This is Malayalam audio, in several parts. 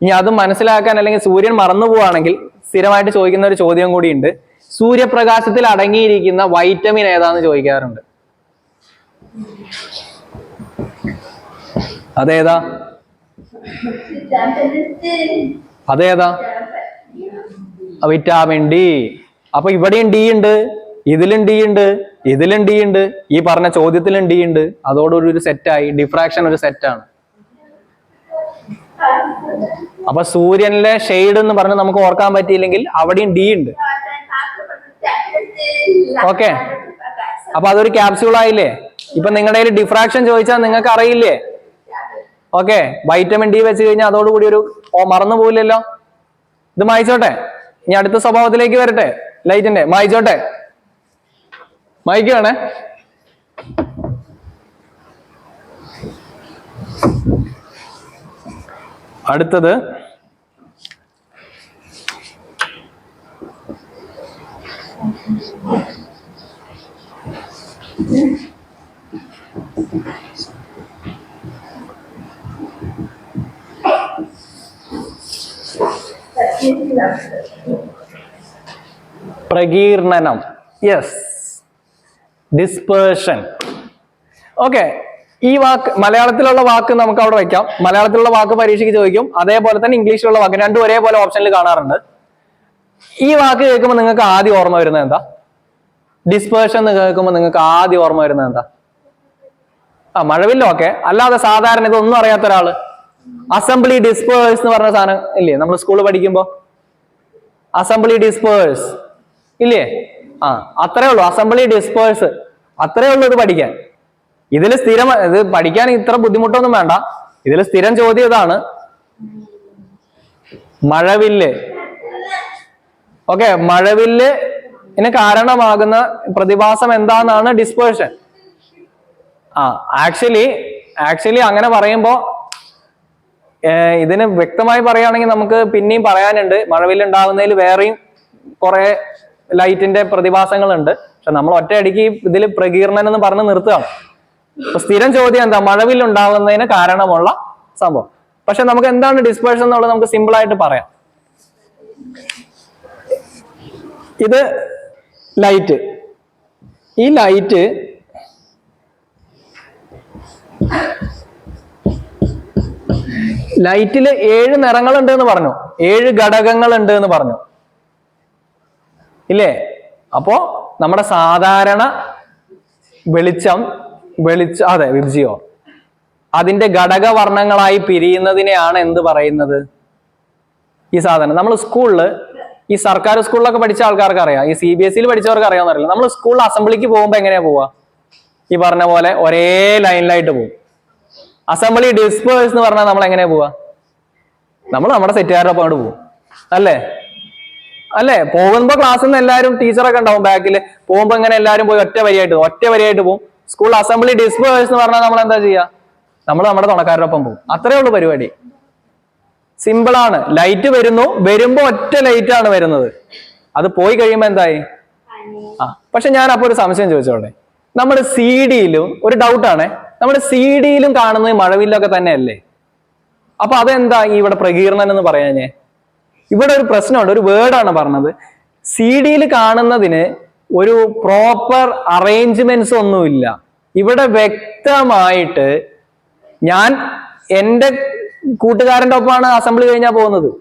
ഇനി അത് മനസ്സിലാക്കാൻ അല്ലെങ്കിൽ സൂര്യൻ മറന്നു പോവാണെങ്കിൽ സ്ഥിരമായിട്ട് ചോദിക്കുന്ന ഒരു ചോദ്യം കൂടിയുണ്ട്. സൂര്യപ്രകാശത്തിൽ അടങ്ങിയിരിക്കുന്ന വൈറ്റമിൻ ഏതാന്ന് ചോദിക്കാറുണ്ട്? അതേതാ? അതേതാ? വിറ്റാമിൻ ഡി അപ്പൊ ഇവിടെയും ഡി ഉണ്ട് ഇതിലും ഡി ഉണ്ട് ഇതിലും ഡി ഉണ്ട് ഈ പറഞ്ഞ ചോദ്യത്തിലും ഡി ഉണ്ട്. അതോടൊരു സെറ്റായി ഡിഫ്രാക്ഷൻ ഒരു സെറ്റാണ് അപ്പൊ സൂര്യനിലെ ഷെയ്ഡ് എന്ന് പറഞ്ഞ് നമുക്ക് ഓർക്കാൻ പറ്റിയില്ലെങ്കിൽ അവിടെയും ഡി ഉണ്ട്. ഓക്കെ അപ്പൊ അതൊരു ക്യാപ്സ്യൂൾ ആയില്ലേ? ഇപ്പൊ നിങ്ങളുടെ കയ്യിൽ ഡിഫ്രാക്ഷൻ ചോദിച്ചാൽ നിങ്ങൾക്ക് അറിയില്ലേ? ഓക്കെ വൈറ്റമിൻ ഡി വെച്ച് കഴിഞ്ഞാൽ അതോടുകൂടി ഒരു മറന്നു പോവില്ലല്ലോ? ഇത് മായിച്ചോട്ടെ. ഇനി അടുത്ത സ്വഭാവത്തിലേക്ക് വരട്ടെ. ലൈറ്റിന്റെ മായിച്ചോട്ടെ. മായിക്കുകയാണേ അടുത്തത്. പ്രകീർണനം. യെസ് ഡിസ്പേർഷൻ ഓക്കെ ഈ വാക്ക് മലയാളത്തിലുള്ള വാക്ക് നമുക്ക് അവിടെ വയ്ക്കാം. മലയാളത്തിലുള്ള വാക്ക് പരീക്ഷയ്ക്ക് ചോദിക്കും. അതേപോലെ തന്നെ ഇംഗ്ലീഷിലുള്ള വാക്ക് രണ്ടും ഒരേപോലെ ഓപ്ഷനിൽ കാണാറുണ്ട്. ഈ വാക്ക് കേൾക്കുമ്പോൾ നിങ്ങൾക്ക് ആദ്യം ഓർമ്മ വരുന്നത് എന്താ? ഡിസ്പേർഷൻ എന്ന് കേൾക്കുമ്പോൾ നിങ്ങൾക്ക് ആദ്യം ഓർമ്മ വരുന്നത് എന്താ? ആ മഴവില്ലോ ഒക്കെ. അല്ലാതെ സാധാരണ ഇതൊന്നും അറിയാത്ത ഒരാൾ. അസംബ്ലി ഡിസ്പേഴ്സ് എന്ന് പറഞ്ഞ സാധനം ഇല്ലേ? നമ്മൾ സ്കൂളിൽ പഠിക്കുമ്പോൾ അസംബ്ലി ഡിസ്പേഴ്സ് ഇല്ലേ? ആ അത്രേ ഉള്ളൂ. അസംബ്ലി ഡിസ്പേഴ്സ് അത്രേ ഉള്ളൂ ഇത് പഠിക്കാൻ. ഇതിൽ സ്ഥിരം ഇത് പഠിക്കാൻ ഇത്ര ബുദ്ധിമുട്ടൊന്നും വേണ്ട. ഇതിൽ സ്ഥിരം ചോദ്യം ഇതാണ്. മഴവില്ല്. ഓക്കെ മഴവില്ല് ഇതിന് കാരണമാകുന്ന പ്രതിഭാസം എന്താണെന്നാണ് ഡിസ്പേഴ്ഷൻ ആ ആക്ച്വലി ആക്ച്വലി അങ്ങനെ പറയുമ്പോ ഇതിന് വ്യക്തമായി പറയുകയാണെങ്കിൽ നമുക്ക് പിന്നെയും പറയാനുണ്ട്. മഴവില്ലുണ്ടാകുന്നതിൽ വേറെയും കുറെ ലൈറ്റിന്റെ പ്രതിഭാസങ്ങളുണ്ട്. പക്ഷെ നമ്മൾ ഒറ്റയടിക്ക് ഇതിൽ പ്രകീർണൻ എന്ന് പറഞ്ഞ് നിർത്തുകയാണ്. അപ്പൊ സ്ഥിരം ചോദ്യം എന്താ? മഴവിൽ ഉണ്ടാകുന്നതിന് കാരണമുള്ള സംഭവം. പക്ഷെ നമുക്ക് എന്താണ് ഡിസ്പേഴ്ഷൻ എന്നുള്ളത് നമുക്ക് സിമ്പിൾ ആയിട്ട് പറയാം. ഇത് ലൈറ്റ് ഈ ലൈറ്റ് ലൈറ്റിൽ ഏഴ് നിറങ്ങളുണ്ട് എന്ന് പറഞ്ഞു. ഏഴ് ഘടകങ്ങൾ ഉണ്ട് എന്ന് പറഞ്ഞു. ഇല്ലേ? അപ്പോ നമ്മുടെ സാധാരണ വെളിച്ചം വെളിച്ച അതെ വിബ്ജിയോ അതിന്റെ ഘടകവർണങ്ങളായി പിരിയുന്നതിനെയാണ് എന്ത് പറയുന്നത്? ഈ സാധനം. നമ്മൾ സ്കൂളിൽ ഈ സർക്കാർ സ്കൂളിലൊക്കെ പഠിച്ച ആൾക്കാർക്ക് അറിയാം. ഈ സി ബി എസ് സിയിൽ പഠിച്ചവർക്ക് അറിയാമെന്നറിയില്ല നമ്മൾ സ്കൂളിൽ അസംബ്ലിക്ക് പോകുമ്പോൾ എങ്ങനെയാ പോവുക ഈ പറഞ്ഞ പോലെ ഒരേ ലൈനിലായിട്ട് പോകും. അസംബ്ലി ഡിസ്പേഴ്സ് എന്ന് പറഞ്ഞാൽ നമ്മൾ എങ്ങനെയാ പോവാ? നമ്മൾ നമ്മുടെ സെറ്റുകാരുടെ ഒപ്പം അങ്ങോട്ട് പോകും. അല്ലേ? അല്ലേ? പോകുമ്പോ ക്ലാസ്സിൽ നിന്ന് എല്ലാവരും ടീച്ചറൊക്കെ ഉണ്ടാവും ബാക്കിൽ പോകുമ്പോ എങ്ങനെ എല്ലാവരും പോയി ഒറ്റ വരിയായിട്ട്. ഒറ്റ വരിയായിട്ട് പോകും. സ്കൂൾ അസംബ്ലി ഡിസ്പേഴ്സ് എന്ന് പറഞ്ഞാൽ നമ്മൾ എന്താ ചെയ്യുക നമ്മൾ നമ്മുടെ തുണക്കാരുടെ ഒപ്പം പോകും. അത്രേ ഉള്ളൂ പരിപാടി. സിമ്പിൾ ആണ്. ലൈറ്റ് വരുന്നു. വരുമ്പോ ഒറ്റ ലൈറ്റ് ആണ് വരുന്നത്. അത് പോയി കഴിയുമ്പോ എന്തായി? ആ പക്ഷെ ഞാൻ അപ്പൊ ഒരു സംശയം ചോദിച്ചോട്ടെ. നമ്മുടെ സി ഡിയിലും ഒരു ഡൗട്ടാണേ നമ്മുടെ സി ഡിയിലും കാണുന്നത് മഴവില്ലൊക്കെ തന്നെയല്ലേ? അപ്പൊ അതെന്താ ഈ ഇവിടെ പ്രകീർണൻ എന്ന് പറയാഞ്ഞേ? ഇവിടെ ഒരു പ്രശ്നമുണ്ട്. ഒരു വേർഡാണ് പറഞ്ഞത്. സി ഡിയിൽ കാണുന്നതിന് ഒരു പ്രോപ്പർ അറേഞ്ച്മെന്റ്സ് ഒന്നുമില്ല. ഇവിടെ വ്യക്തമായിട്ട് ഞാൻ എന്റെ കൂട്ടുകാരന്റെ ഒപ്പമാണ് അസംബ്ലി കഴിഞ്ഞാൽ പോകുന്നത്.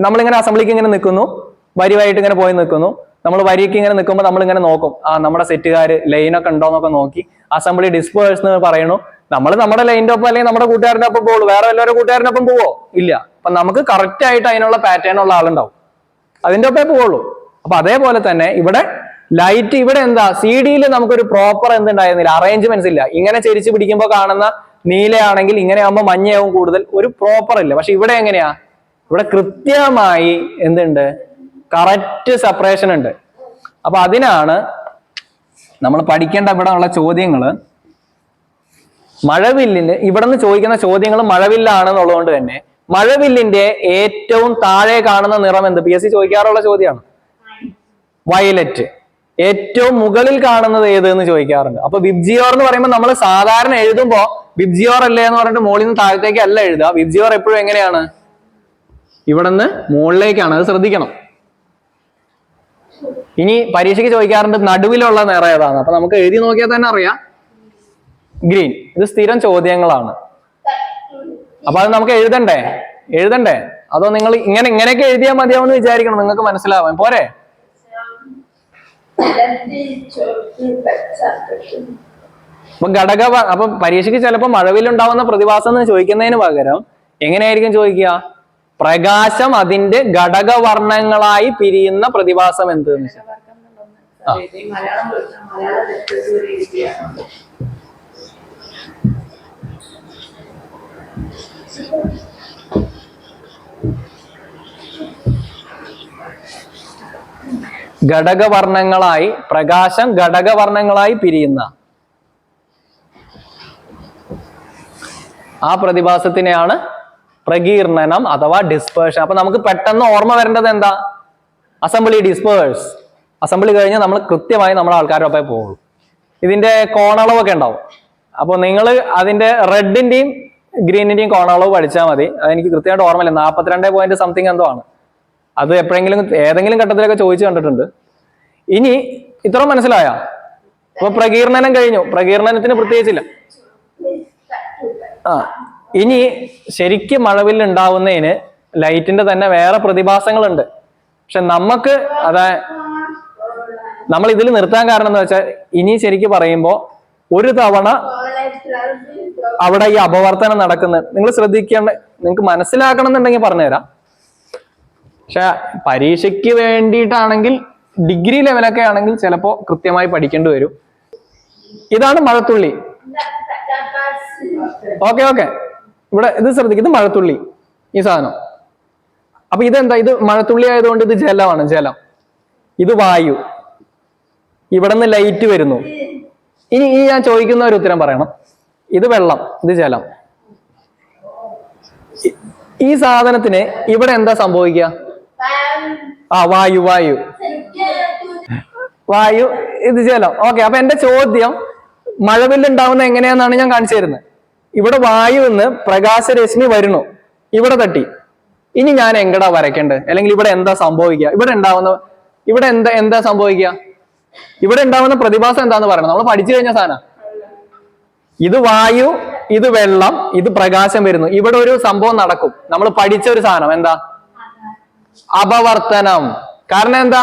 നമ്മളിങ്ങനെ അസംബ്ലിക്ക് ഇങ്ങനെ നിൽക്കുന്നു. വരിവായിട്ട് ഇങ്ങനെ പോയി നിൽക്കുന്നു. നമ്മൾ വരിക്ക് ഇങ്ങനെ നിൽക്കുമ്പോൾ നമ്മളിങ്ങനെ നോക്കും. ആ നമ്മുടെ സെറ്റുകാർ ലൈനൊക്കെ ഉണ്ടോ എന്നൊക്കെ നോക്കി അസംബ്ലി ഡിസ്പേഴ്സ് എന്ന് പറയണു നമ്മൾ നമ്മുടെ ലൈനിന്റെ ഒപ്പം അല്ലെങ്കിൽ നമ്മുടെ കൂട്ടുകാരന്റെ ഒപ്പം പോകുള്ളൂ വേറെ വല്ലവരുടെ കൂട്ടുകാരന്റെ ഒപ്പം പോവോ? ഇല്ല. അപ്പൊ നമുക്ക് കറക്റ്റ് ആയിട്ട് അതിനുള്ള പാറ്റേൺ ഉള്ള ആളുണ്ടാവും. അതിന്റെ ഒപ്പേ പോവുള്ളൂ. അപ്പൊ അതേപോലെ തന്നെ ഇവിടെ ലൈറ്റ് ഇവിടെ എന്താ? സി ഡിയിൽ നമുക്കൊരു പ്രോപ്പർ എന്തുണ്ടായിരുന്നില്ല? അറേഞ്ച്മെന്റ്സ് ഇല്ല. ഇങ്ങനെ ചെരിച്ച് പിടിക്കുമ്പോൾ കാണുന്ന നീലയാണെങ്കിൽ ഇങ്ങനെ ആകുമ്പോൾ മഞ്ഞയാവും കൂടുതൽ. ഒരു പ്രോപ്പർ ഇല്ല. പക്ഷെ ഇവിടെ എങ്ങനെയാ? ഇവിടെ കൃത്യമായി എന്തുണ്ട്? കറക്റ്റ് സെപ്പറേഷൻ ഉണ്ട്. അപ്പൊ അതിനാണ് നമ്മൾ പഠിക്കേണ്ട ഇവിടെ ഉള്ള ചോദ്യങ്ങൾ മഴവില്ലിന്റെ ഇവിടെ നിന്ന് ചോദിക്കുന്ന ചോദ്യങ്ങൾ മഴവില്ലാണെന്നുള്ളതുകൊണ്ട് തന്നെ മഴവില്ലിന്റെ ഏറ്റവും താഴെ കാണുന്ന നിറം എന്ത്? പി എസ് സി ചോദിക്കാറുള്ള ചോദ്യമാണ്. വയലറ്റ്. ഏറ്റവും മുകളിൽ കാണുന്നത് ഏത് എന്ന് ചോദിക്കാറുണ്ട്. അപ്പൊ വിബ്ജിയോർ എന്ന് പറയുമ്പോൾ നമ്മൾ സാധാരണ എഴുതുമ്പോ വിബ്ജിയോർ അല്ലേ എന്ന് പറഞ്ഞിട്ട് മുകളിൽ നിന്ന് താഴത്തേക്ക് അല്ല എഴുതുക. വിബ്ജിയോർ എപ്പോഴും എങ്ങനെയാണ്? ഇവിടെ നിന്ന് മുകളിലേക്കാണ് അത് ശ്രദ്ധിക്കണം. ഇനി പരീക്ഷയ്ക്ക് ചോദിക്കാറുണ്ട് നടുവിലുള്ള നിറം ഏതാണ്? അപ്പൊ നമുക്ക് എഴുതി നോക്കിയാൽ തന്നെ അറിയാം. ഗ്രീൻ ഇത് സ്ഥിരം ചോദ്യങ്ങളാണ്. അപ്പൊ അത് നമുക്ക് എഴുതണ്ടേ? എഴുതണ്ടേ? അതോ നിങ്ങൾ ഇങ്ങനെ ഇങ്ങനെയൊക്കെ എഴുതിയാൽ മതിയാവുമെന്ന് വിചാരിക്കണം? നിങ്ങൾക്ക് മനസ്സിലാവാൻ. പോരെ? അപ്പൊ ഘടക അപ്പൊ പരീക്ഷയ്ക്ക് ചിലപ്പോൾ മഴവിലുണ്ടാവുന്ന പ്രതിഭാസം എന്ന് ചോദിക്കുന്നതിന് പകരം എങ്ങനെയായിരിക്കും ചോദിക്കുക? പ്രകാശം അതിന്റെ ഘടകവർണങ്ങളായി പിരിയുന്ന പ്രതിഭാസം എന്ത് Thank വെച്ചാൽ ഘടകവർണങ്ങളായി പ്രകാശം ഘടകവർണങ്ങളായി പിരിയുന്ന. ആ പ്രതിഭാസത്തിനെയാണ് പ്രകീർണനം അഥവാ ഡിസ്പേർഷൻ അപ്പൊ നമുക്ക് പെട്ടെന്ന് ഓർമ്മ വരേണ്ടത് എന്താ? അസംബ്ലി ഡിസ്പേഴ്സ് അസംബ്ലി കഴിഞ്ഞ് നമ്മൾ കൃത്യമായി നമ്മുടെ ആൾക്കാരുടെ പോകുള്ളൂ ഇതിന്റെ കോണളവൊക്കെ ഉണ്ടാവും. അപ്പോൾ നിങ്ങൾ അതിന്റെ റെഡിന്റെയും ഗ്രീനിന്റെയും കോണളവ് പഠിച്ചാൽ മതി. അതെനിക്ക് കൃത്യമായിട്ട് ഓർമ്മയില്ല. നാൽപ്പത്തിരണ്ട് പോയിന്റ് സംതിങ് എന്തോ ആണ്. അത് എപ്പോഴെങ്കിലും ഏതെങ്കിലും ഘട്ടത്തിലൊക്കെ ചോദിച്ചു കണ്ടിട്ടുണ്ട്. ഇനി ഇത്ര മനസ്സിലായ? അപ്പൊ പ്രകീർണനം കഴിഞ്ഞു. പ്രകീർണനത്തിന് പ്രത്യേകിച്ചില്ല. ആ ഇനി ശരിക്കും മഴവിൽ ഉണ്ടാവുന്നതിന് ലൈറ്റിന്റെ തന്നെ വേറെ പ്രതിഭാസങ്ങളുണ്ട്. പക്ഷെ നമുക്ക് അതാ നമ്മൾ ഇതിൽ നിർത്താൻ കാരണം എന്ന് വെച്ചാൽ ഇനി ശരിക്കും പറയുമ്പോ ഒരു തവണ അവിടെ ഈ അപവർത്തനം നടക്കുന്നത് നിങ്ങൾ ശ്രദ്ധിക്കേണ്ട നിങ്ങൾക്ക് മനസ്സിലാക്കണം എന്നുണ്ടെങ്കിൽ പറഞ്ഞുതരാം. പക്ഷെ പരീക്ഷയ്ക്ക് വേണ്ടിയിട്ടാണെങ്കിൽ ഡിഗ്രി ലെവലൊക്കെ ആണെങ്കിൽ ചിലപ്പോ കൃത്യമായി പഠിക്കേണ്ടി വരും. ഇതാണ് മഴത്തുള്ളി. Okay okay. ഇവിടെ ഇത് ശ്രദ്ധിക്കും ഇത് മഴത്തുള്ളി ഈ സാധനം. അപ്പൊ ഇതെന്താ? ഇത് മഴത്തുള്ളി ആയതുകൊണ്ട് ഇത് ജലമാണ് ജലം. ഇത് വായു. ഇവിടെ നിന്ന് ലൈറ്റ് വരുന്നു. ഇനി ഈ ഞാൻ ചോദിക്കുന്ന ഒരു ഉത്തരം പറയണം. ഇത് വെള്ളം ഇത് ജലം. ഈ സാധനത്തിന് ഇവിടെ എന്താ സംഭവിക്കുക? ആ വായു വായു. വായു ഇത് ജലം. ഓക്കെ അപ്പൊ എന്റെ ചോദ്യം മഴവില്ലുണ്ടാവുന്ന എങ്ങനെയാണെന്നാണ് ഞാൻ കാണിച്ചു തരുന്നത്. ഇവിടെ വായു നിന്ന് പ്രകാശരശ്മി വരുന്നു. ഇവിടെ തട്ടി. ഇനി ഞാൻ എങ്ങടാ വരയ്ക്കേണ്ടത്? അല്ലെങ്കിൽ ഇവിടെ എന്താ സംഭവിക്കുക? ഇവിടെ ഉണ്ടാവുന്ന ഇവിടെ എന്താ എന്താ സംഭവിക്കുക? ഇവിടെ ഉണ്ടാവുന്ന പ്രതിഭാസം എന്താന്ന് പറയണം. നമ്മൾ പഠിച്ചു കഴിഞ്ഞ സാധനം. ഇത് വായു ഇത് വെള്ളം ഇത് പ്രകാശം വരുന്നു. ഇവിടെ ഒരു സംഭവം നടക്കും. നമ്മൾ പഠിച്ച ഒരു സാധനം. എന്താ? അപവർത്തനം. കാരണം എന്താ?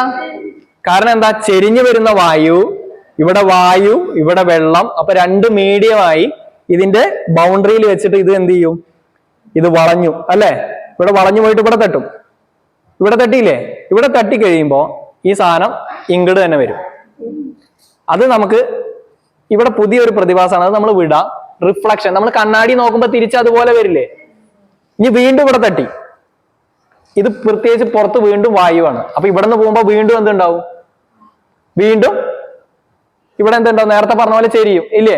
കാരണം എന്താ? ചെരിഞ്ഞു വരുന്ന വായു ഇവിടെ വായു ഇവിടെ വെള്ളം. അപ്പൊ രണ്ട് മീഡിയമായി ഇതിന്റെ ബൗണ്ടറിയിൽ വെച്ചിട്ട് ഇത് എന്ത് ചെയ്യും? ഇത് വളഞ്ഞു അല്ലെ? ഇവിടെ വളഞ്ഞു പോയിട്ട് ഇവിടെ തട്ടും. ഇവിടെ തട്ടിയില്ലേ? ഇവിടെ തട്ടി കഴിയുമ്പോ ഈ സാധനം ഇങ്ങട് തന്നെ വരും. അത് നമുക്ക് ഇവിടെ പുതിയൊരു പ്രതിഭാസമാണ്. അത് നമ്മൾ വിടാം. റിഫ്ലക്ഷൻ. നമ്മൾ കണ്ണാടി നോക്കുമ്പോൾ തിരിച്ച് അതുപോലെ വരില്ലേ? ഇനി വീണ്ടും ഇവിടെ തട്ടി. ഇത് പ്രത്യേകിച്ച് പുറത്ത് വീണ്ടും വായുവാണ്. അപ്പൊ ഇവിടെ നിന്ന് പോകുമ്പോൾ വീണ്ടും എന്തുണ്ടാവും? വീണ്ടും ഇവിടെ എന്തുണ്ടാവും? നേരത്തെ പറഞ്ഞ പോലെ ചെരിയും ഇല്ലേ?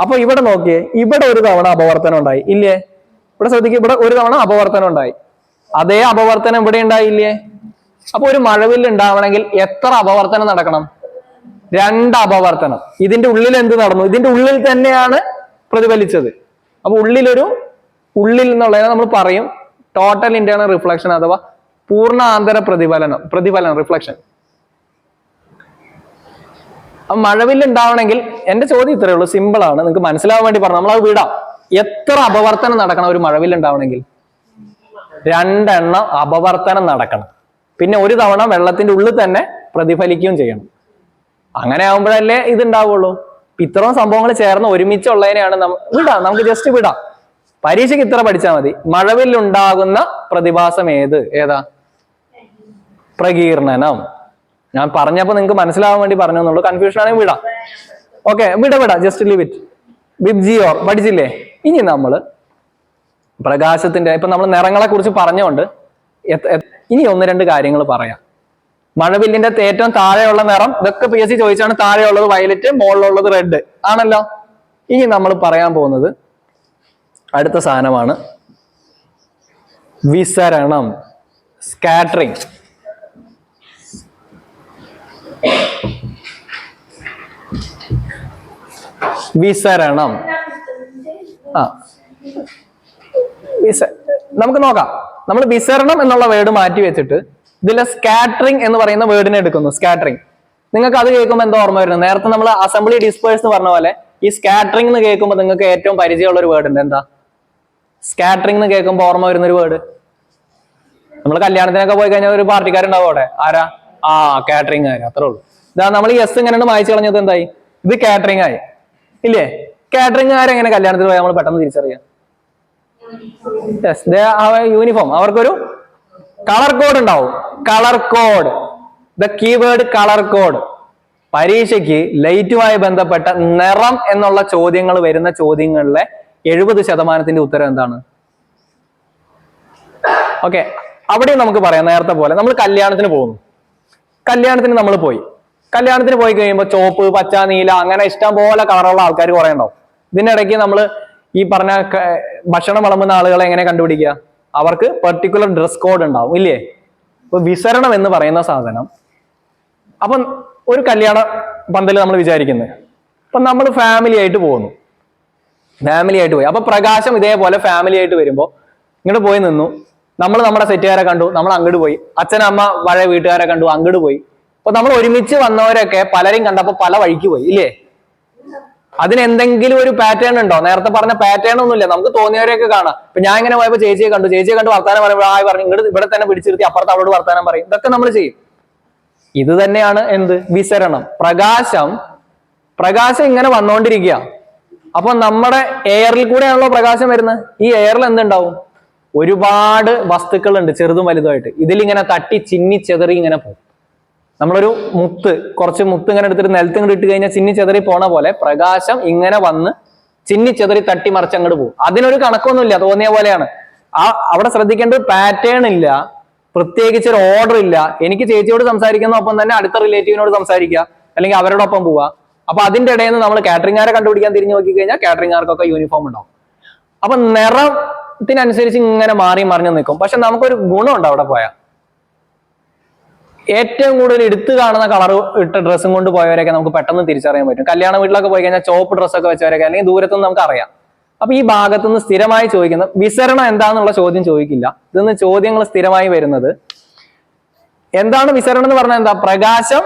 അപ്പൊ ഇവിടെ നോക്കിയേ ഇവിടെ ഒരു തവണ അപവർത്തനം ഉണ്ടായി ഇല്ലേ? ഇവിടെ ശ്രദ്ധിക്കുക ഇവിടെ ഒരു തവണ അപവർത്തനം ഉണ്ടായി. അതേ അപവർത്തനം ഇവിടെ ഉണ്ടായില്ലേ അപ്പൊ ഒരു മഴവിൽ ഉണ്ടാവണമെങ്കിൽ എത്ര അപവർത്തനം നടക്കണം? രണ്ട് അപവർത്തനം. ഇതിന്റെ ഉള്ളിൽ എന്ത് നടന്നു? ഇതിന്റെ ഉള്ളിൽ തന്നെയാണ് പ്രതിഫലിച്ചത്. അപ്പൊ ഉള്ളിലൊരു ഉള്ളിൽ എന്നുള്ളതിനെ നമ്മൾ പറയും. ടോട്ടൽ ഇന്റേണൽ റിഫ്ലക്ഷൻ അഥവാ പൂർണ ആന്തര പ്രതിഫലനം പ്രതിഫലനം റിഫ്ലക്ഷൻ മഴവില്ല് ഉണ്ടാവണമെങ്കിൽ എന്റെ ചോദ്യം ഇത്രയേ ഉള്ളൂ. സിമ്പിൾ ആണ്. നിങ്ങൾക്ക് മനസ്സിലാവാൻ വേണ്ടി പറഞ്ഞു. അത് വിടാം. എത്ര അപവർത്തനം നടക്കണം ഒരു മഴവില്ല് ഉണ്ടാവണമെങ്കിൽ രണ്ടെണ്ണം അപവർത്തനം നടക്കണം. പിന്നെ ഒരു തവണ വെള്ളത്തിന്റെ ഉള്ളിൽ തന്നെ പ്രതിഫലിക്കുകയും ചെയ്യണം. അങ്ങനെ ആകുമ്പോഴല്ലേ ഇത് ഉണ്ടാവുള്ളൂ ഇത്രയും സംഭവങ്ങൾ ചേർന്ന് ഒരുമിച്ചുള്ളതിനെയാണ് വിടാം. നമുക്ക് ജസ്റ്റ് വിടാം. പരീക്ഷയ്ക്ക് ഇത്ര പഠിച്ചാൽ മതി. മഴവിലുണ്ടാകുന്ന പ്രതിഭാസം ഏത്? ഏതാ? പ്രകീർണനം. ഞാൻ പറഞ്ഞപ്പോ നിങ്ങൾക്ക് മനസ്സിലാവാൻ വേണ്ടി പറഞ്ഞു കൺഫ്യൂഷൻ ആണെങ്കിൽ വിടാം. ഓക്കെ വിട വിടാം. ജസ്റ്റ് ലീവ് ഇറ്റ് ബിബ്ജിയോർ പഠിച്ചില്ലേ? ഇനി നമ്മൾ പ്രകാശത്തിന്റെ ഇപ്പൊ നമ്മൾ നിറങ്ങളെ കുറിച്ച് പറഞ്ഞുകൊണ്ട് ഇനി ഒന്ന് രണ്ട് കാര്യങ്ങൾ പറയാം. മഴവില്ലിന്റെ ഏറ്റവും താഴെയുള്ള നിറം ഇതൊക്കെ പി എസ് സി ചോദിച്ചാണ് താഴെയുള്ളത് വയലറ്റ് മുകളിലുള്ളത് റെഡ്. ആണല്ലോ? ഇനി നമ്മൾ പറയാൻ പോകുന്നത് അടുത്ത സാധനമാണ് വിസരണം സ്കാറ്ററിങ് വിസരണം. ആ. വിസ നമുക്ക് നോക്കാം. നമ്മൾ വിസരണം എന്നുള്ള വേർഡ് മാറ്റി വെച്ചിട്ട് ഇതിലെ സ്കാറ്ററിംഗ് എന്ന് പറയുന്ന വേർഡിനെ എടുക്കുന്നു സ്കാറ്ററിംഗ് നിങ്ങൾക്ക് അത് കേൾക്കുമ്പോൾ എന്താ ഓർമ്മ വരുന്നത്? നേരത്തെ നമ്മൾ അസംബ്ലി ഡിസ്പേഴ്സ് എന്ന് പറഞ്ഞ പോലെ ഈ സ്കാറ്ററിംഗ് എന്ന് കേൾക്കുമ്പോൾ നിങ്ങൾക്ക് ഏറ്റവും പരിചയമുള്ള ഒരു വേർഡ് ഉണ്ട്. എന്താ? സ്കാറ്ററിംഗ് എന്ന് കേൾക്കുമ്പോൾ ഓർമ്മ വരുന്ന ഒരു വേർഡ് നമ്മൾ കല്യാണത്തിനൊക്കെ പോയി കഴിഞ്ഞാൽ ഒരു പാർട്ടിക്കാരുണ്ടാവും അവിടെ. ആരാ? ആ കാറ്ററിംഗ് ആയി അത്രേ ഉള്ളൂ. ഇതാ നമ്മൾ യെസ് ഇങ്ങനെ മായച്ചു കളഞ്ഞത് എന്തായി? ഇത് കാറ്ററിംഗ് ആയി. ഇല്ലേ? കാറ്ററിംഗ് ആരെങ്ങനെ കല്യാണത്തിന് പോയാൽ നമ്മൾ പെട്ടെന്ന് തിരിച്ചറിയാം? യൂണിഫോം അവർക്കൊരു കളർ കോഡ് ഉണ്ടാവും. Colour code the keyword colour code പരീക്ഷയ്ക്ക് ലൈറ്റുമായി ബന്ധപ്പെട്ട നിറം എന്നുള്ള ചോദ്യങ്ങൾ വരുന്ന ചോദ്യങ്ങളിലെ എഴുപത് ശതമാനത്തിന്റെ ഉത്തരം എന്താണ്? ഓക്കെ അവിടെ നമുക്ക് പറയാം നേരത്തെ പോലെ. നമ്മൾ കല്യാണത്തിന് പോകുന്നു. കല്യാണത്തിന് നമ്മൾ പോയി. കല്യാണത്തിന് പോയി കഴിയുമ്പോൾ ചോപ്പ് പച്ച നീല അങ്ങനെ ഇഷ്ടം പോലെ കളറുള്ള ആൾക്കാർ കുറെ ഉണ്ടാവും. ഇതിനിടയ്ക്ക് നമ്മൾ ഈ പറഞ്ഞ ഭക്ഷണം വിളമ്പുന്ന ആളുകളെ എങ്ങനെ കണ്ടുപിടിക്കുക? അവർക്ക് പെർട്ടിക്കുലർ ഡ്രസ് കോഡ് ഉണ്ടാവും ഇല്ലേ? ഇപ്പൊ വിസരണം എന്ന് പറയുന്ന സാധനം. അപ്പം ഒരു കല്യാണ പന്തൽ നമ്മൾ വിചാരിക്കുന്നത് അപ്പൊ നമ്മൾ ഫാമിലി ആയിട്ട് പോകുന്നു. ഫാമിലി ആയിട്ട് പോയി. അപ്പൊ പ്രകാശം ഇതേപോലെ ഫാമിലി ആയിട്ട് വരുമ്പോ ഇങ്ങോട്ട് പോയി നിന്നു. നമ്മൾ നമ്മുടെ സെറ്റുകാരെ കണ്ടു നമ്മൾ അങ്ങോട്ട് പോയി. അച്ഛനമ്മ പഴയ വീട്ടുകാരെ കണ്ടു അങ്ങോട്ട് പോയി. അപ്പൊ നമ്മൾ ഒരുമിച്ച് വന്നവരൊക്കെ പലരും കണ്ടപ്പോ പല വഴിക്ക് പോയി ഇല്ലേ? അതിനെന്തെങ്കിലും ഒരു പാറ്റേൺ ഉണ്ടോ? നേരത്തെ പറഞ്ഞ പാറ്റേൺ ഒന്നും ഇല്ല നമുക്ക് തോന്നിയവരെയൊക്കെ കാണാം. ഇപ്പൊ ഞാൻ ഇങ്ങനെ പോയപ്പോ ചേച്ചിയെ കണ്ടു. ചേച്ചിയെ കണ്ടു വർത്താനം പറയുമ്പോൾ ആയി പറഞ്ഞു ഇങ്ങോട്ട് ഇവിടെ തന്നെ പിടിച്ചിരുത്തി അപ്പുറത്ത് അവളോട് വർത്താനം പറയും. ഇതൊക്കെ നമ്മൾ ചെയ്യും. ഇത് തന്നെയാണ് എന്ത്? വിസരണം. പ്രകാശം പ്രകാശം ഇങ്ങനെ വന്നുകൊണ്ടിരിക്കുക അപ്പൊ നമ്മുടെ എയറിൽ കൂടെയാണല്ലോ പ്രകാശം വരുന്നത്. ഈ എയറിൽ എന്തുണ്ടാവും? ഒരുപാട് വസ്തുക്കളുണ്ട് ചെറുതും വലുതുമായിട്ട്. ഇതിലിങ്ങനെ തട്ടി ചിന്നി ചെതറി ഇങ്ങനെ പോകും. നമ്മളൊരു മുത്ത് കുറച്ച് മുത്ത് ഇങ്ങനെ എടുത്തിട്ട് നിലത്ത് ഇങ്ങോട്ട് ഇട്ട് കഴിഞ്ഞാൽ ചിന്നി ചെതറി പോണ പോലെ പ്രകാശം ഇങ്ങനെ വന്ന് ചിന്നി ചെതറി തട്ടി മറിച്ച് അങ്ങോട്ട് പോകും. അതിനൊരു കണക്കൊന്നുമില്ല തോന്നിയ പോലെയാണ്. ആ അവിടെ ശ്രദ്ധിക്കേണ്ട ഒരു പാറ്റേൺ ഇല്ല. പ്രത്യേകിച്ച് ഒരു ഓർഡർ ഇല്ല. എനിക്ക് ചേച്ചിയോട് സംസാരിക്കുന്ന ഒപ്പം തന്നെ അടുത്ത റിലേറ്റീവിനോട് സംസാരിക്കുക. അല്ലെങ്കിൽ അവരോടൊപ്പം പോവുക. അപ്പൊ അതിന്റെ ഇടയിൽ നിന്ന് നമ്മൾ കാറ്ററിംഗുകാരെ കണ്ടുപിടിക്കാൻ തിരിഞ്ഞു നോക്കി കഴിഞ്ഞാൽ കാറ്ററിംഗുകാർക്കൊക്കെ യൂണിഫോം ഉണ്ടാവും. അപ്പൊ നിറത്തിനനുസരിച്ച് ഇങ്ങനെ മാറി മറിഞ്ഞു നിൽക്കും. പക്ഷെ നമുക്കൊരു ഗുണമുണ്ട് അവിടെ പോയാൽ. ഏറ്റവും കൂടുതൽ എടുത്തു കാണുന്ന കളർ ഇട്ട ഡ്രസ്സും കൊണ്ട് പോയവരൊക്കെ നമുക്ക് പെട്ടെന്ന് തിരിച്ചറിയാൻ പറ്റും. കല്യാണ വീട്ടിലൊക്കെ പോയി കഴിഞ്ഞാൽ ചോപ്പ് ഡ്രസ്സൊക്കെ വെച്ചവരൊക്കെ അല്ലെങ്കിൽ ദൂരത്തുനിന്ന് നമുക്ക് അറിയാം. അപ്പൊ ഈ ഭാഗത്തു നിന്ന് സ്ഥിരമായി ചോദിക്കുന്ന വിസരണം എന്താന്നുള്ള ചോദ്യം ചോദിക്കില്ല. ഇതിന്ന് ചോദ്യങ്ങൾ സ്ഥിരമായി വരുന്നത് എന്താണ് വിസരണം എന്ന് പറഞ്ഞാൽ എന്താ? പ്രകാശം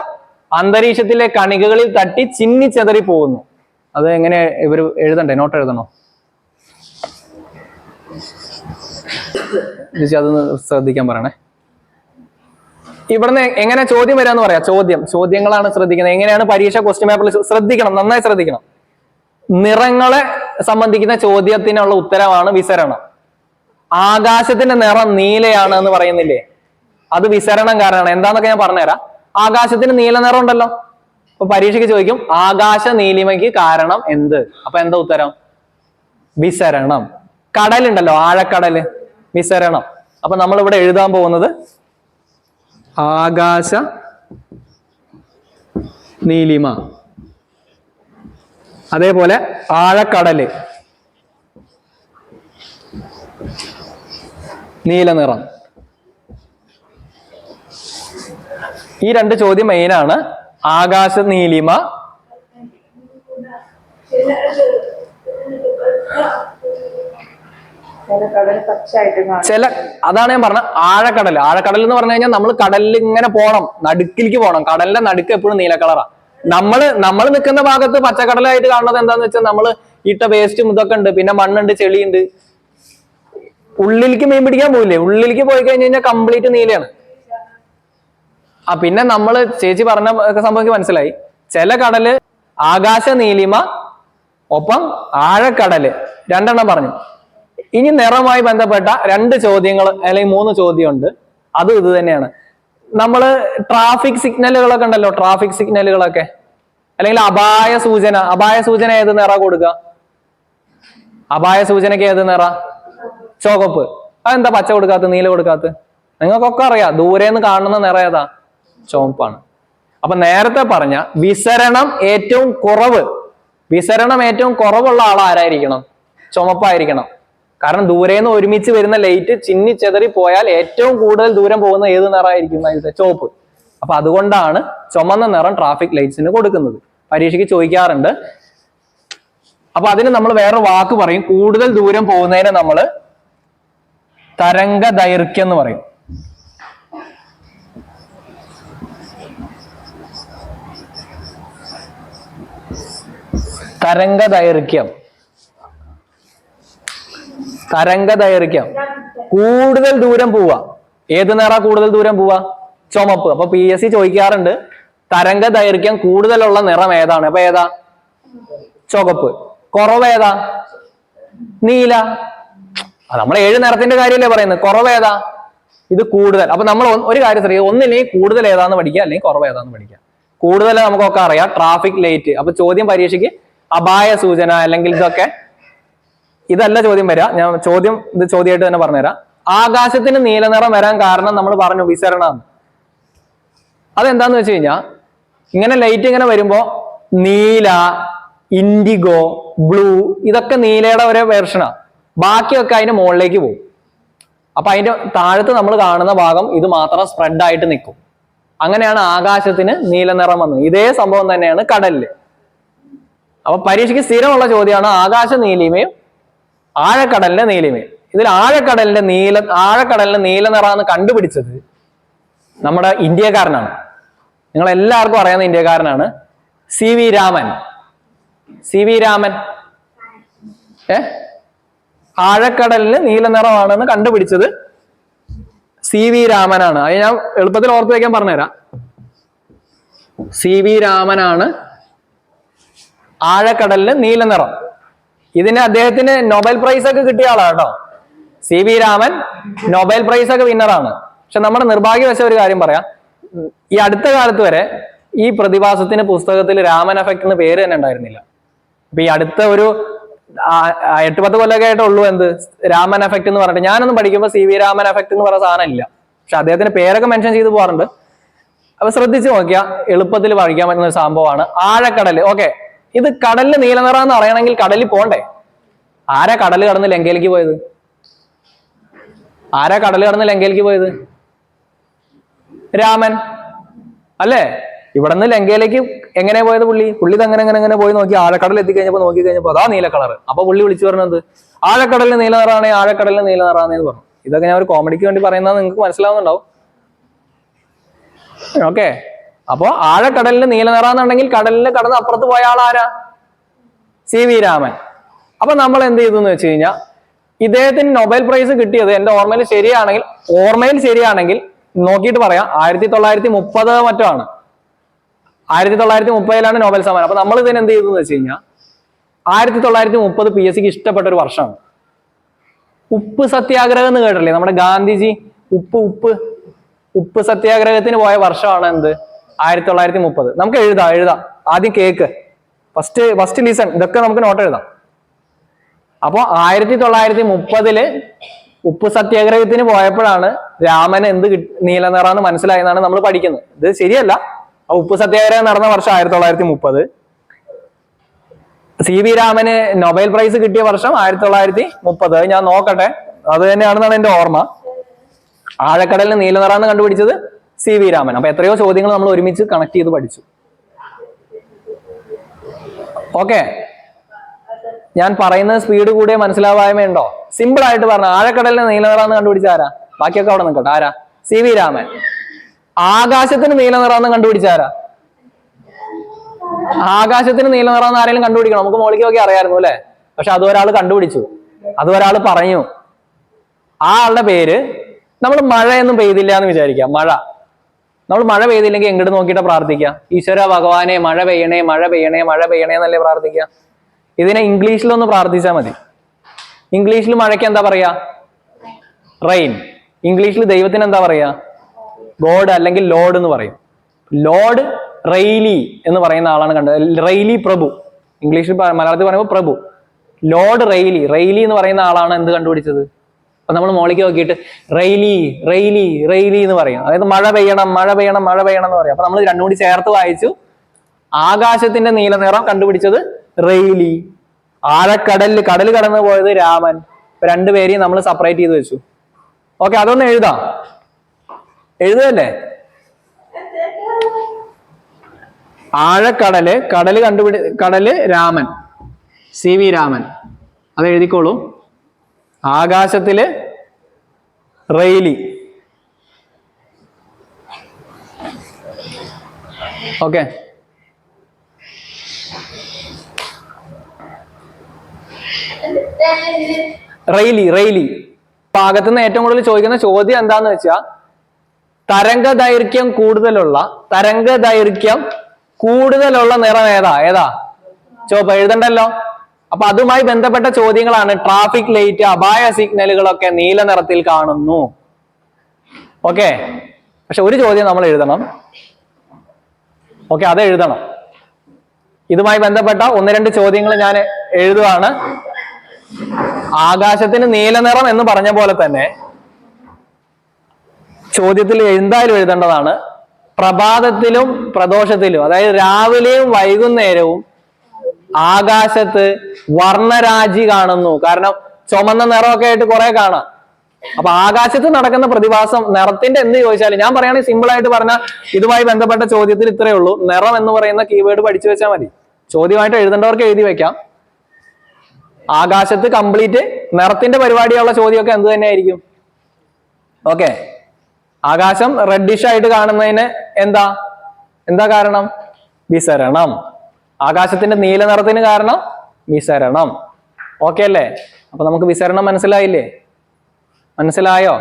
അന്തരീക്ഷത്തിലെ കണികകളിൽ തട്ടി ചിന്നി ചെതറി പോകുന്നു. അത് എങ്ങനെ ഇവർ എഴുതണ്ടേ? നോട്ട് എഴുതണോ? അതൊന്ന് ശ്രദ്ധിക്കാൻ പറയണേ. ഇവിടുന്ന് എങ്ങനെ ചോദ്യം വരാന്ന് പറയാ. ചോദ്യം. ചോദ്യങ്ങളാണ് ശ്രദ്ധിക്കുന്നത്. എങ്ങനെയാണ് പരീക്ഷ ക്വസ്റ്റ്യൻ പേപ്പറിൽ ശ്രദ്ധിക്കണം. നന്നായി ശ്രദ്ധിക്കണം. നിറങ്ങളെ സംബന്ധിക്കുന്ന ചോദ്യത്തിനുള്ള ഉത്തരമാണ് വിസരണം. ആകാശത്തിന്റെ നിറം നീലയാണ് എന്ന് പറയുന്നില്ലേ? അത് വിസരണം കാരണമാണ്. എന്താന്നൊക്കെ ഞാൻ പറഞ്ഞുതരാം. ആകാശത്തിന് നീല നിറം ഉണ്ടല്ലോ അപ്പൊ പരീക്ഷയ്ക്ക് ചോദിക്കും ആകാശ നീലിമയ്ക്ക് കാരണം എന്ത്? അപ്പൊ എന്താ ഉത്തരം? വിസരണം. കടലുണ്ടല്ലോ ആഴക്കടൽ വിസരണം. അപ്പൊ നമ്മൾ ഇവിടെ എഴുതാൻ പോകുന്നത് ആകാശ നീലിമ. അതേപോലെ ആഴക്കടൽ നീല നിറം. ഈ രണ്ട് ചോദ്യം മെയിനാണ് ആകാശ നീലിമ. ചില അതാണ് ഞാൻ പറഞ്ഞ ആഴക്കടൽ ആഴക്കടൽ എന്ന് പറഞ്ഞു കഴിഞ്ഞാൽ നമ്മൾ കടലിൽ ഇങ്ങനെ പോണം. നടുക്കിലേക്ക് പോണം. കടലിന്റെ നടുക്ക് എപ്പോഴും നീല കളറാ. നമ്മൾ നമ്മൾ നിൽക്കുന്ന ഭാഗത്ത് പച്ചക്കടലായിട്ട് കാണുന്നത് എന്താന്ന് വെച്ചാൽ നമ്മൾ ഇട്ട വേസ്റ്റും ഇതൊക്കെ ഉണ്ട്. പിന്നെ മണ്ണുണ്ട് ചെളിയുണ്ട്. ഉള്ളിലേക്ക് മീൻ പിടിക്കാൻ പോയില്ലേ ഉള്ളിലേക്ക് പോയി കഴിഞ്ഞു കഴിഞ്ഞാൽ കംപ്ലീറ്റ് നീലയാണ്. ആ പിന്നെ നമ്മൾ ചേച്ചി പറഞ്ഞ സംഭവം എനിക്ക് മനസ്സിലായി. ചില കടൽ ആകാശ നീലിമ ഒപ്പം ആഴക്കടൽ. രണ്ടെണ്ണം പറഞ്ഞു. ഇനി നിറമായി ബന്ധപ്പെട്ട രണ്ട് ചോദ്യങ്ങൾ അല്ലെങ്കിൽ മൂന്ന് ചോദ്യമുണ്ട്. അത് ഇത് തന്നെയാണ്. നമ്മൾ ട്രാഫിക് സിഗ്നലുകളൊക്കെ ഉണ്ടല്ലോ ട്രാഫിക് സിഗ്നലുകളൊക്കെ അല്ലെങ്കിൽ അപായ സൂചന. അപായ സൂചന ഏത് നിറ കൊടുക്കുക? അപായ സൂചനയ്ക്ക് ഏത് നിറ? ചുവപ്പ്. അതെന്താ പച്ച കൊടുക്കാത്ത നീല കൊടുക്കാത്ത നിങ്ങൾക്കൊക്കെ അറിയാം. ദൂരെ നിന്ന് കാണുന്ന നിറ ഏതാ? ചുവപ്പാണ്. അപ്പൊ നേരത്തെ പറഞ്ഞ വിസരണം ഏറ്റവും കുറവ് വിസരണം ഏറ്റവും കുറവുള്ള ആൾ ആരായിരിക്കണം? ചുമപ്പായിരിക്കണം. കാരണം ദൂരെ നിന്ന് ഒരുമിച്ച് വരുന്ന ലൈറ്റ് ചിന്നി ചെതറി പോയാൽ ഏറ്റവും കൂടുതൽ ദൂരം പോകുന്ന ഏത് നിറമായിരിക്കും? ചുവപ്പ്. അപ്പൊ അതുകൊണ്ടാണ് ചുമന്ന നിറം ട്രാഫിക് ലൈറ്റ്സിന് കൊടുക്കുന്നത്. പരീക്ഷയ്ക്ക് ചോദിക്കാറുണ്ട്. അപ്പൊ അതിന് നമ്മൾ വേറെ വാക്ക് പറയും. കൂടുതൽ ദൂരം പോകുന്നതിന് നമ്മൾ തരംഗ ദൈർഘ്യം എന്ന് പറയും. തരംഗ ദൈർഘ്യം തരംഗ ദൈർഘ്യം കൂടുതൽ ദൂരം പോവാ ഏത് നിറ കൂടുതൽ ദൂരം പോവാ ചുമപ്പ്. അപ്പൊ പി എസ് സി ചോദിക്കാറുണ്ട് തരംഗ ദൈർഘ്യം കൂടുതലുള്ള നിറം ഏതാണ്? അപ്പൊ ഏതാ? ചുവപ്പ്. കുറവ് ഏതാ? നീല. നമ്മൾ ഏഴ് നിറത്തിന്റെ കാര്യമല്ലേ പറയുന്നത്. കുറവ് ഏതാ? ഇത് കൂടുതൽ. അപ്പൊ നമ്മൾ ഒരു കാര്യം ശ്രദ്ധിക്കുക. ഒന്നില്ലെങ്കിൽ കൂടുതൽ ഏതാന്ന് പഠിക്കുക അല്ലെങ്കിൽ കുറവ് ഏതാന്ന് പഠിക്കുക. കൂടുതൽ നമുക്കൊക്കെ അറിയാം. Traffic light. അപ്പൊ ചോദ്യം പരീക്ഷയ്ക്ക് അപായ സൂചന അല്ലെങ്കിൽ ഇതൊക്കെ ഇതല്ല ചോദ്യം വരിക ഞാൻ ചോദ്യം ഇത് ചോദ്യമായിട്ട് തന്നെ പറഞ്ഞുതരാം. ആകാശത്തിന് നീല നിറം വരാൻ കാരണം നമ്മൾ പറഞ്ഞു വിസരണം. അതെന്താന്ന് വെച്ച് കഴിഞ്ഞാൽ ഇങ്ങനെ ലൈറ്റ് ഇങ്ങനെ വരുമ്പോ നീല ഇൻഡിഗോ ബ്ലൂ ഇതൊക്കെ നീലയുടെ ഒരു വേർഷനാ ബാക്കിയൊക്കെ അതിന്റെ മുകളിലേക്ക് പോകും. അപ്പൊ അതിന്റെ താഴത്ത് നമ്മൾ കാണുന്ന ഭാഗം ഇത് മാത്രം സ്പ്രെഡ് ആയിട്ട് നിൽക്കും. അങ്ങനെയാണ് ആകാശത്തിന് നീല നിറം വന്നത്. ഇതേ സംഭവം തന്നെയാണ് കടലിൽ. അപ്പൊ പരീക്ഷയ്ക്ക് സ്ഥിരമുള്ള ചോദ്യമാണ് ആകാശ നീലിമയും ആഴക്കടലിന്റെ നീലിമയും. ഇതിൽ ആഴക്കടലിന്റെ നീല ആഴക്കടലിന്റെ നീല കണ്ടുപിടിച്ചത് നമ്മുടെ ഇന്ത്യക്കാരനാണ്. നിങ്ങൾ എല്ലാവർക്കും അറിയാവുന്ന ഇന്ത്യക്കാരനാണ് C V Raman. C V Raman. ഏ? ആഴക്കടലിന് നീല നിറമാണെന്ന് കണ്ടുപിടിച്ചത് സി വി രാമനാണ്. അത് ഞാൻ എളുപ്പത്തിൽ ഓർത്ത് വയ്ക്കാൻ പറഞ്ഞുതരാം. സി വി രാമനാണ് ആഴക്കടലിന് നീല നിറം. ഇതിന് അദ്ദേഹത്തിന് നോബൽ പ്രൈസ് ഒക്കെ കിട്ടിയ ആളാണ് C V Raman Nobel prize ഒക്കെ വിന്നറാണ് പക്ഷെ നമ്മുടെ നിർഭാഗ്യവശ ഒരു കാര്യം പറയാം. ഈ അടുത്ത കാലത്ത് വരെ ഈ പ്രതിഭാസത്തിന് പുസ്തകത്തിൽ രാമൻ എഫക്ട് എന്ന് പേര് തന്നെ ഉണ്ടായിരുന്നില്ല. അപ്പൊ ഈ അടുത്ത ഒരു എട്ട് പത്ത് കൊല്ലമൊക്കെ ആയിട്ട് ഉള്ളൂ എന്ത്? രാമൻ എഫക്ട് എന്ന് പറഞ്ഞിട്ട്. ഞാനൊന്നും പഠിക്കുമ്പോൾ സി വി രാമൻ എഫക്ട് എന്ന് പറഞ്ഞ സാധനം ഇല്ല. പക്ഷെ അദ്ദേഹത്തിന്റെ പേരൊക്കെ മെൻഷൻ ചെയ്ത് പോകാറുണ്ട്. അപ്പൊ ശ്രദ്ധിച്ചു നോക്കിയാൽ എളുപ്പത്തിൽ പഠിക്കാൻ പറ്റുന്ന ഒരു സംഭവമാണ് ആഴക്കടൽ ഓക്കെ ഇത് കടലിൽ നീലനിറം എന്ന് അറിയണമെങ്കിൽ കടലിൽ പോണ്ടേ? ആരാ കടൽ കടന്ന് ലങ്കയിലേക്ക് പോയത്? ആരാ കടൽ കടന്ന് ലങ്കയിലേക്ക് പോയത്? രാമൻ. അല്ലേ? ഇവിടെ നിന്ന് ലങ്കയിലേക്ക് എങ്ങനെ പോയത് പുള്ളി? പുള്ളി അങ്ങനെ അങ്ങനെ അങ്ങനെ പോയി നോക്കി ആഴക്കടൽ എത്തിക്കഴിഞ്ഞപ്പോ നോക്കി കഴിഞ്ഞപ്പോ അതാ നീല കളർ അപ്പൊ പുള്ളി വിളിച്ചു പറഞ്ഞത് ആഴക്കടലിന് നീല നിറാണേ ആഴക്കടലിന് നീല നിറാണേ എന്ന് പറഞ്ഞു. ഇതൊക്കെ ഞാൻ ഒരു കോമഡിക്ക് വേണ്ടി പറയുന്നത് നിങ്ങൾക്ക് മനസ്സിലാവുന്നുണ്ടാവും. ഓക്കെ അപ്പോ ആഴ നീല നിറാന്നുണ്ടെങ്കിൽ കടലിൽ കടന്ന് അപ്പുറത്ത് പോയ ആരാ സി വി രാമൻ. അപ്പൊ നമ്മൾ എന്ത് ചെയ്തു എന്ന് വെച്ച് കഴിഞ്ഞാൽ ഇദ്ദേഹത്തിന് നൊബേൽ പ്രൈസ് കിട്ടിയത് എന്റെ ഓർമ്മയിൽ ശരിയാണെങ്കിൽ ഓർമ്മയിൽ ശരിയാണെങ്കിൽ നോക്കിയിട്ട് പറയാം ആയിരത്തി തൊള്ളായിരത്തി മുപ്പത് മറ്റോ ആണ്. ആയിരത്തി തൊള്ളായിരത്തി മുപ്പതിലാണ് നോബൽ സമ്മാനം. അപ്പൊ നമ്മൾ ഇതിന് എന്ത് ചെയ്തു എന്ന് വെച്ച് കഴിഞ്ഞാൽ ആയിരത്തി തൊള്ളായിരത്തി മുപ്പത് പി എസ് സിക്ക് ഇഷ്ടപ്പെട്ട ഒരു വർഷമാണ് ഉപ്പ് സത്യാഗ്രഹം എന്ന് കേട്ടില്ലേ നമ്മുടെ ഗാന്ധിജി ഉപ്പ് ഉപ്പ് ഉപ്പ് സത്യാഗ്രഹത്തിന് പോയ വർഷമാണ് എന്ത്? ആയിരത്തി തൊള്ളായിരത്തി മുപ്പത് നമുക്ക് എഴുതാം എഴുതാം. ആദ്യം കേക്ക് ഫസ്റ്റ് ഫസ്റ്റ് ലീസൺ ഇതൊക്കെ നമുക്ക് നോട്ട് എഴുതാം. അപ്പോൾ ആയിരത്തി തൊള്ളായിരത്തി മുപ്പതിൽ ഉപ്പ് സത്യാഗ്രഹത്തിന് പോയപ്പോഴാണ് രാമൻ എന്ത് നീല നിറാന്ന് മനസ്സിലായെന്നാണ് നമ്മൾ പഠിക്കുന്നത്. ഇത് ശരിയല്ല. ആ ഉപ്പ് സത്യാഗ്രഹം നടന്ന വർഷം ആയിരത്തി തൊള്ളായിരത്തി മുപ്പത് സി വി രാമന് നൊബൈൽ പ്രൈസ് കിട്ടിയ വർഷം ആയിരത്തി തൊള്ളായിരത്തി മുപ്പത് ഞാൻ നോക്കട്ടെ. അത് തന്നെയാണെന്നാണ് എന്റെ ഓർമ്മ. ആഴക്കടലിന് നീല നിറാന്ന് കണ്ടുപിടിച്ചത് സി വി രാമൻ. അപ്പൊ എത്രയോ ചോദ്യങ്ങൾ നമ്മൾ ഒരുമിച്ച് കണക്ട് ചെയ്ത് പഠിച്ചു. ഓക്കെ ഞാൻ പറയുന്ന സ്പീഡ് കൂടിയ മനസ്സിലാവായ്മയുണ്ടോ? സിമ്പിൾ ആയിട്ട് പറഞ്ഞ ആഴക്കടലിന് നീല നിറാന്ന് കണ്ടുപിടിച്ച ആരാ? ബാക്കിയൊക്കെ അവിടെ നിൽക്കട്ടെ. ആരാ? C V Raman. ആകാശത്തിന് നീല നിറാന്ന് കണ്ടുപിടിച്ച ആരാ? ആകാശത്തിന് നീല നിറാന്ന് ആരെങ്കിലും കണ്ടുപിടിക്കണം. നമുക്ക് മോളിക്ക് നോക്കി അറിയായിരുന്നു അല്ലെ? പക്ഷെ അത് ഒരാൾ കണ്ടുപിടിച്ചു. അത് ഒരാൾ പറഞ്ഞു. ആ ആളുടെ പേര് നമ്മൾ മഴയൊന്നും പെയ്തില്ല എന്ന് വിചാരിക്കാം. മഴ. നമ്മൾ മഴ പെയ്തില്ലെങ്കിൽ എങ്ങോട്ട് നോക്കിയിട്ട് പ്രാർത്ഥിക്കുക? ഈശ്വര ഭഗവാനെ മഴ പെയ്യണേ മഴ പെയ്യണേ മഴ പെയ്യണേ എന്നല്ലേ പ്രാർത്ഥിക്കുക? ഇതിനെ ഇംഗ്ലീഷിലൊന്ന് പ്രാർത്ഥിച്ചാൽ മതി. ഇംഗ്ലീഷിൽ മഴയ്ക്ക് എന്താ പറയാ? റെയിൻ ഇംഗ്ലീഷിൽ ദൈവത്തിന് എന്താ പറയാ? ഗോഡ് അല്ലെങ്കിൽ ലോഡ് എന്ന് പറയും. ലോഡ് റെയിലി എന്ന് പറയുന്ന ആളാണ് കണ്ടത്. റെയിലി പ്രഭു. ഇംഗ്ലീഷിൽ മലയാളത്തിൽ പറയുമ്പോൾ പ്രഭു. ലോഡ് റെയിലി റെയിലി എന്ന് പറയുന്ന ആളാണ് എന്ത് കണ്ടുപിടിച്ചത്? അപ്പൊ നമ്മൾ മോളിക്ക് നോക്കിയിട്ട് റെയിലി റെയിലി റെയിലി എന്ന് പറയും. അതായത് മഴ പെയ്യണം മഴ പെയ്യണം മഴ പെയ്യണം എന്ന് പറയും. അപ്പൊ നമ്മൾ രണ്ടും കൂടി ചേർത്ത് വായിച്ചു. ആകാശത്തിന്റെ നീല നിറം കണ്ടുപിടിച്ചത് റെയിലി. ആഴക്കടലിൽ കടൽ കടന്നു പോയത് രാമൻ. ഇപ്പൊ രണ്ടുപേരെയും നമ്മൾ സെപ്പറേറ്റ് ചെയ്ത് വെച്ചു. ഓക്കെ അതൊന്ന് എഴുതാം. എഴുതല്ലേ? ആഴക്കടൽ കടൽ കണ്ടുപിടി കടൽ രാമൻ. C V Raman. അത് എഴുതിക്കോളൂ. ആകാശത്തിൽ റെയിലി. ഓക്കെ. Reilly Reilly. ഭാഗത്തു നിന്ന് ഏറ്റവും കൂടുതൽ ചോദിക്കുന്ന ചോദ്യം എന്താന്ന് വെച്ചാൽ തരംഗ ദൈർഘ്യം കൂടുതലുള്ള തരംഗ ദൈർഘ്യം കൂടുതലുള്ള നിറം ഏതാ? ഏതാ? ചോപ്പ് എഴുതണ്ടല്ലോ? അപ്പൊ അതുമായി ബന്ധപ്പെട്ട ചോദ്യങ്ങളാണ്. ട്രാഫിക് ലൈറ്റ് അപായ സിഗ്നലുകളൊക്കെ നീല നിറത്തിൽ കാണുന്നു. ഓക്കെ? പക്ഷെ ഒരു ചോദ്യം നമ്മൾ എഴുതണം. ഓക്കെ അത് എഴുതണം. ഇതുമായി ബന്ധപ്പെട്ട ഒന്ന് രണ്ട് ചോദ്യങ്ങൾ ഞാൻ എഴുതുകയാണ് ആകാശത്തിന് നീല നിറം എന്ന് പറഞ്ഞ പോലെ തന്നെ ചോദ്യത്തിൽ എന്തായാലും എഴുതേണ്ടതാണ്. പ്രഭാതത്തിലും പ്രദോഷത്തിലും അതായത് രാവിലെയും വൈകുന്നേരവും ആകാശത്ത് വർണരാജി കാണുന്നു. കാരണം ചുമന്ന നിറമൊക്കെ ആയിട്ട് കുറെ കാണാം. അപ്പൊ ആകാശത്ത് നടക്കുന്ന പ്രതിഭാസം നിറത്തിന്റെ എന്ത് ചോദിച്ചാലും ഞാൻ പറയുകയാണെങ്കിൽ സിമ്പിൾ ആയിട്ട് പറഞ്ഞാൽ ഇതുമായി ബന്ധപ്പെട്ട ചോദ്യത്തിൽ ഇത്രയേ ഉള്ളൂ. നിറം എന്ന് പറയുന്ന കീവേഡ് പഠിച്ചു വെച്ചാൽ മതി. ചോദ്യമായിട്ട് എഴുതേണ്ടവർക്ക് എഴുതി വെക്കാം. ആകാശത്ത് കംപ്ലീറ്റ് നിറത്തിന്റെ പരിപാടിയുള്ള ചോദ്യമൊക്കെ എന്ത് തന്നെയായിരിക്കും? ഓക്കെ ആകാശം റെഡിഷ് ആയിട്ട് കാണുന്നതിന് എന്താ? എന്താ കാരണം? വിസരണം. ആകാശത്തിന്റെ നീല നിറത്തിന് കാരണം വിസരണം. ഓക്കെ അല്ലേ? അപ്പൊ നമുക്ക് വിസരണം മനസ്സിലായില്ലേ? മനസ്സിലായോ?